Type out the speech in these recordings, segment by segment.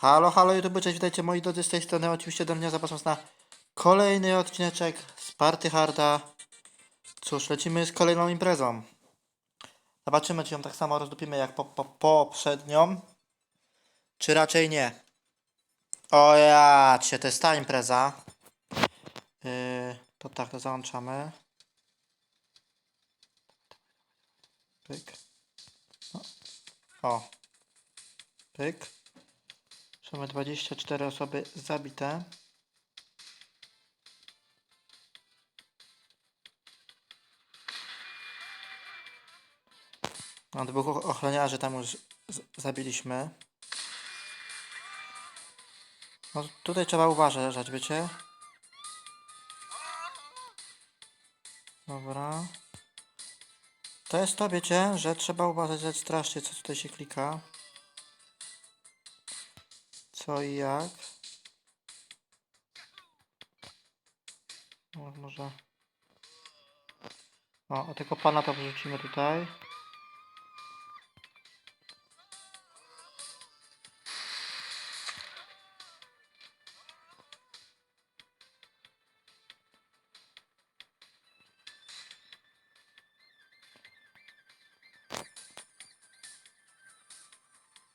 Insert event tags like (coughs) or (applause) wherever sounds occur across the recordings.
Halo, halo YouTube, cześć, witajcie moi drodzy z tej strony, oczywiście do mnie zapraszam na kolejny odcineczek z Party Harda. Cóż, lecimy z kolejną imprezą. Zobaczymy, czy ją tak samo rozdupimy jak po, po, poprzednią, czy raczej nie. O ja, cię, to jest ta impreza. Yy, to tak, to załączamy. Pyk. O. o. Pyk. Mamy 24 osoby zabite. No, dwóch och- ochroniarzy tam już zabiliśmy. No, tutaj trzeba uważać, wiecie? Dobra. To jest to, wiecie, że trzeba uważać strasznie, co tutaj się klika. Co i jak. O, może... O, a tego pana to wrzucimy tutaj.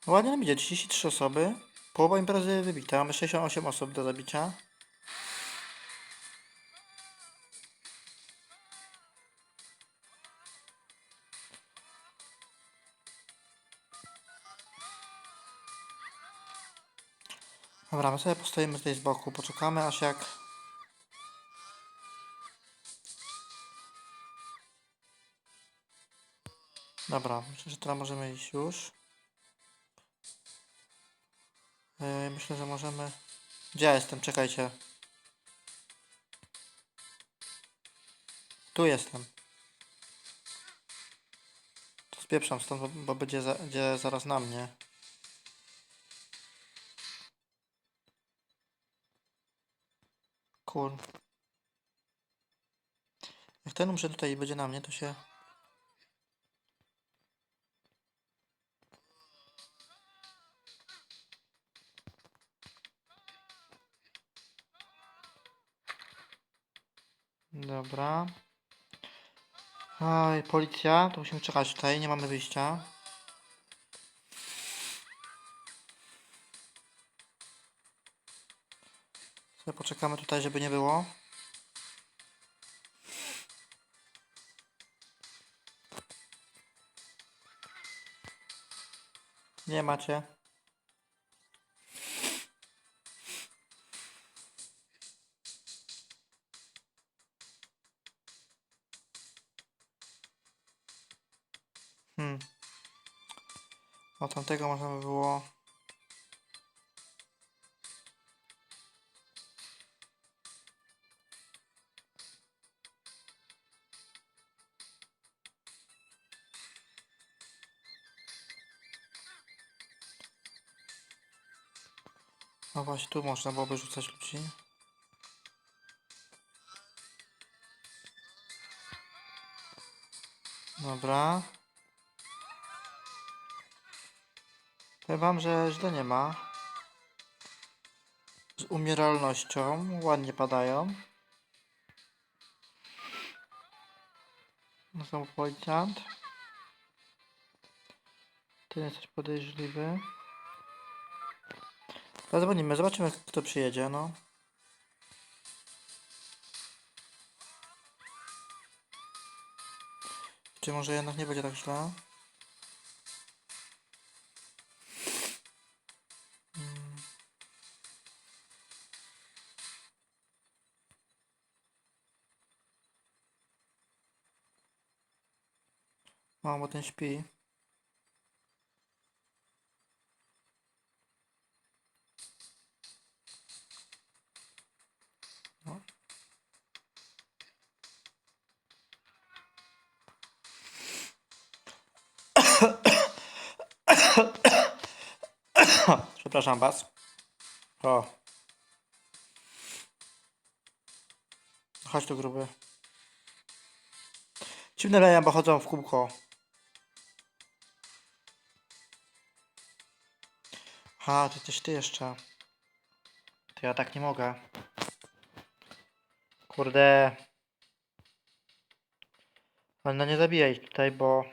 Ładnie nam idzie, 33 osoby. Połowa imprezy wybita, mamy 68 osób do zabicia. Dobra, my sobie postoimy tutaj z boku, poczekamy aż jak... Dobra, myślę, że teraz możemy iść już. Yy, myślę, że możemy... Gdzie ja jestem? Czekajcie. Tu jestem. To spieprzam stąd, bo, bo będzie, za, będzie zaraz na mnie. Kur... Jak ten umrze tutaj i będzie na mnie, to się... Dobra. Oj, policja, to musimy czekać tutaj, nie mamy wyjścia. Sobie poczekamy tutaj, żeby nie było. Nie macie. Tamtego można by było. No właśnie, tu można byłoby rzucać ludzi. Dobra. Powiem wam, że źle nie ma. Z umieralnością ładnie padają. No Znowu policjant. Ty jesteś podejrzliwy. Zadzwonimy, zobaczymy kto przyjedzie, no. Czy może jednak nie będzie tak źle? O, bo ten śpi. No. (coughs) Przepraszam was. O. Chodź tu gruby. Dziwne leja, bo chodzą w kółko. Ha, to jesteś ty jeszcze. To ja tak nie mogę. Kurde. Ale no nie zabijaj tutaj, bo...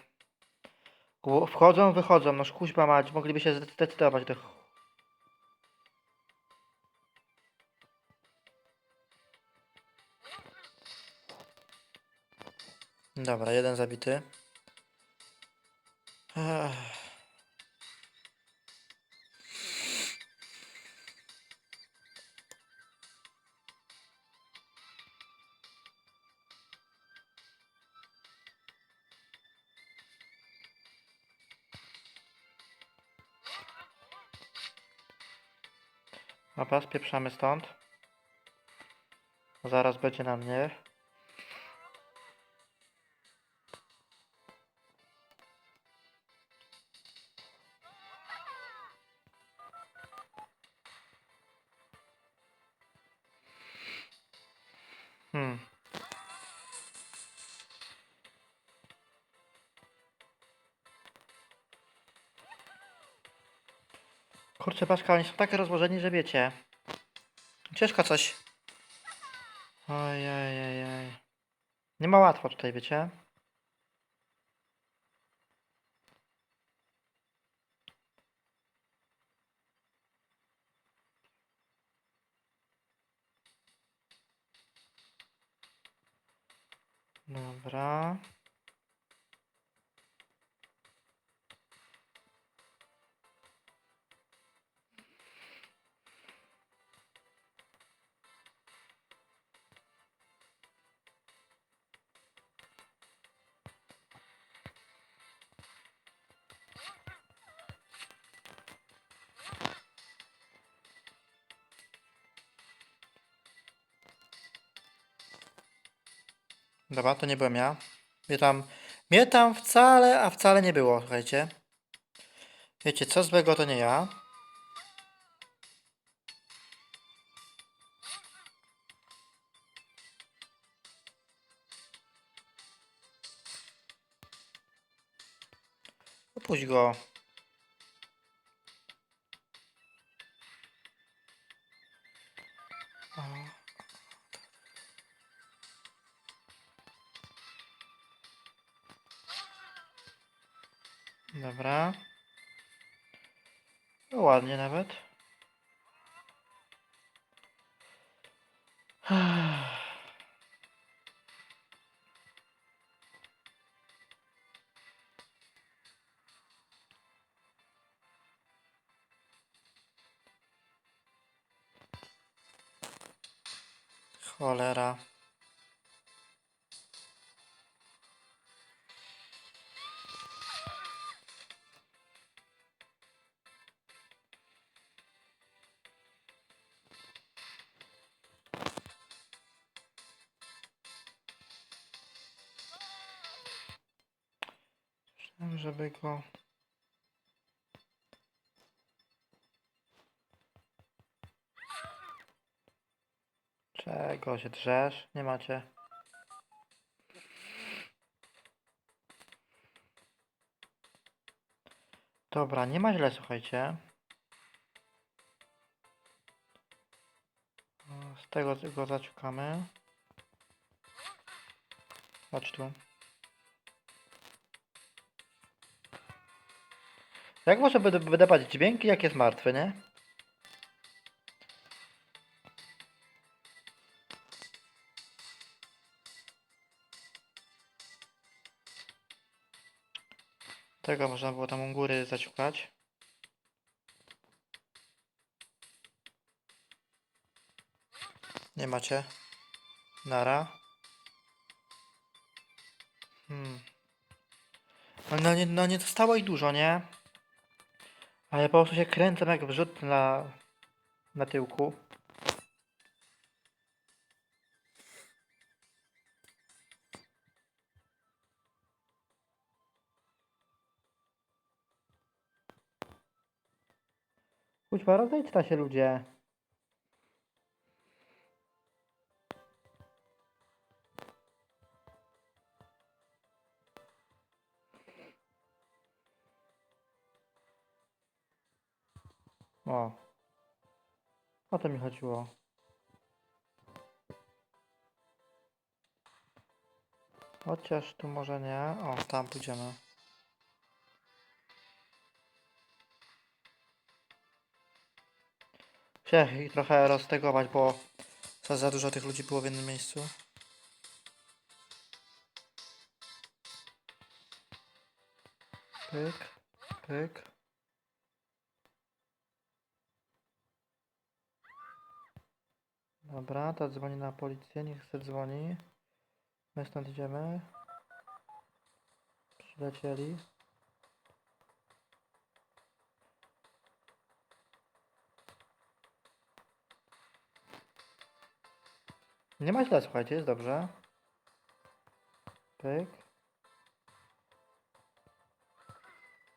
Wchodzą, wychodzą, no kuźba mać, mogliby się zdecydować do... Dobra, jeden zabity. Ech. Dobra, stąd. Zaraz będzie na mnie. Kurczę, paczka, oni są tak rozłożeni, że wiecie. Ciężko coś. Ojej. Nie ma łatwo tutaj, wiecie. Dobra. Dobra, to nie byłem ja. Mnie tam, mnie tam wcale, a wcale nie było, słuchajcie. Wiecie, co złego to nie ja. Opuść go. No ładnie nawet. Cholera. Żeby go... Czego się drzesz? Nie macie. Dobra, nie ma źle, słuchajcie. Z tego go zaciukamy. Chodź tu. Jak może wyda- wydawać dźwięki, jak jest martwy, nie? Tego można było tam u góry zaciukać. Nie macie. Nara. Hmm. No, nie, no nie zostało ich dużo, nie? Ale po prostu się kręcę jak wrzut na, na tyłku. Kuźwa, rozejdź się ludzie. To mi chodziło. Chociaż tu może nie. O, tam pójdziemy. Chciałem ich trochę roztegować, bo za, za dużo tych ludzi było w jednym miejscu. Pyk, pyk. Dobra, to dzwoni na policję, niech chce dzwoni. My stąd idziemy. Przylecieli. Nie ma źle, słuchajcie, jest dobrze. Pyk.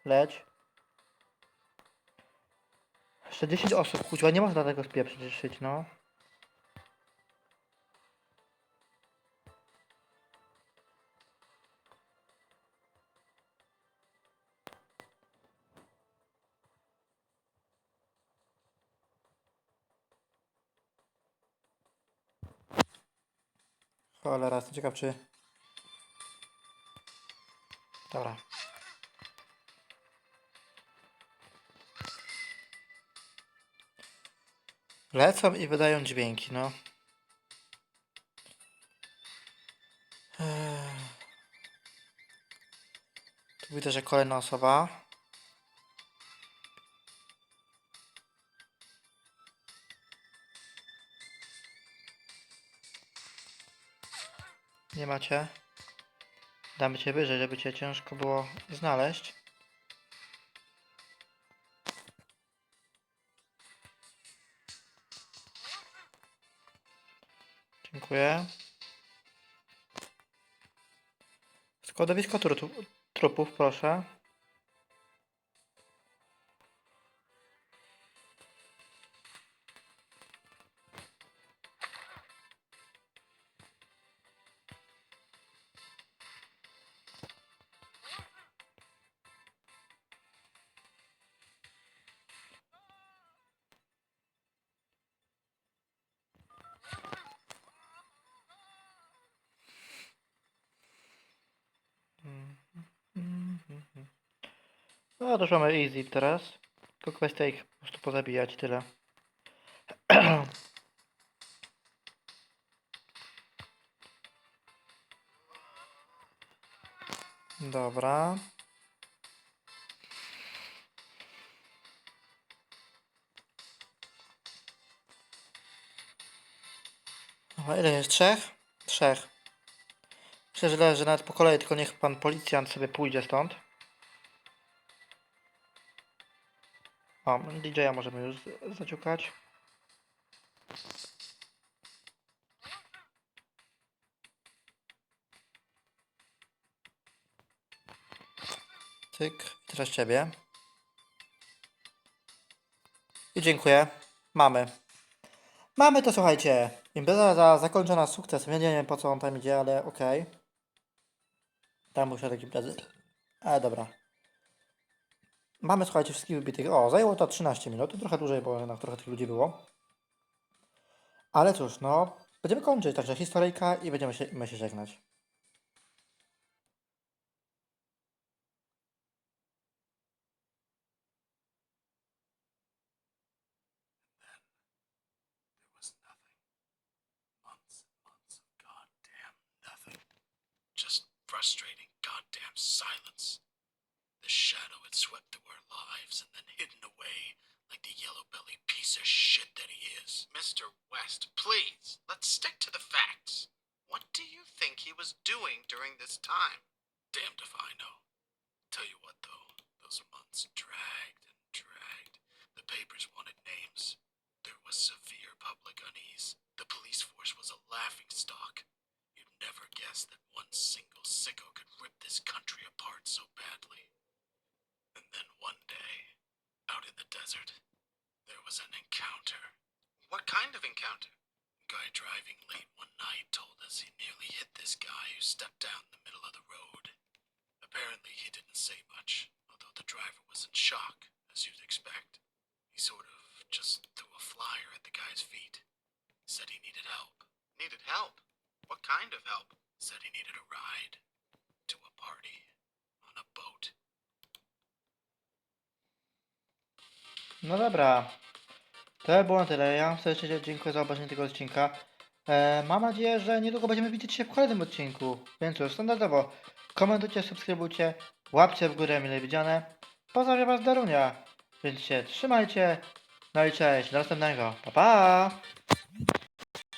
Leć. Jeszcze 10 osób, kuźwa, nie można tego spieprzyć, no. Cholera, jestem ciekaw czy... Dobra. Lecą i wydają dźwięki, no. Tu widzę, że kolejna osoba. Nie macie? Damy cię wyżej, żeby cię ciężko było znaleźć. Dziękuję. Składowisko tru trupów, proszę. No to mamy easy teraz. Tylko kwestia ich po prostu pozabijać tyle. (clears throat) Dobra. Dobra, ile jest? Trzech? Trzech. Myślę, że, że nawet po kolei, tylko niech pan policjant sobie pójdzie stąd. O, DJ-a możemy już zaciukać. Tyk, teraz ciebie. I dziękuję. Mamy. Mamy to, słuchajcie. Impreza za, zakończona sukcesem. Nie wiem po co on tam idzie, ale okej. Tam był środek imprezy. Ale dobra. Mamy, słuchajcie, wszystkich wybitych. O, zajęło to 13 minut. Trochę dłużej, bo jednak trochę tych ludzi było. Ale cóż, no. Będziemy kończyć, także historyjka i będziemy się, my się żegnać. Frustrating goddamn silence. The shadow had swept through our lives and then hidden away like the yellow bellied piece of shit that he is. Mr. West, please, let's stick to the facts. What do you think he was doing during this time? Damned if I know. Tell you what though, those months dragged and dragged. The papers wanted names. There was severe public unease. The police force was a laughing stock. You'd never guess that one single sicko could rip this country apart so badly. And then one day, out in the desert, there was an encounter. What kind of encounter? Guy driving late one night told us he nearly hit this guy who stepped down in the middle of the road. Apparently, he didn't say much, although the driver was in shock, as you'd expect. He sort of just threw a flyer at the guy's feet. Said he needed help. Needed help? What kind of help? Said he needed a ride to a party on a boat. No dobra. To było na tyle. Ja wam serdecznie dziękuję za obejrzenie tego odcinka. E, mam nadzieję, że niedługo będziemy widzieć się w kolejnym odcinku. Więc już standardowo komentujcie, subskrybujcie, łapcie w górę mile widziane. Pozdrawiam was Darunia. Więc się trzymajcie. No i cześć. Do następnego. Pa pa!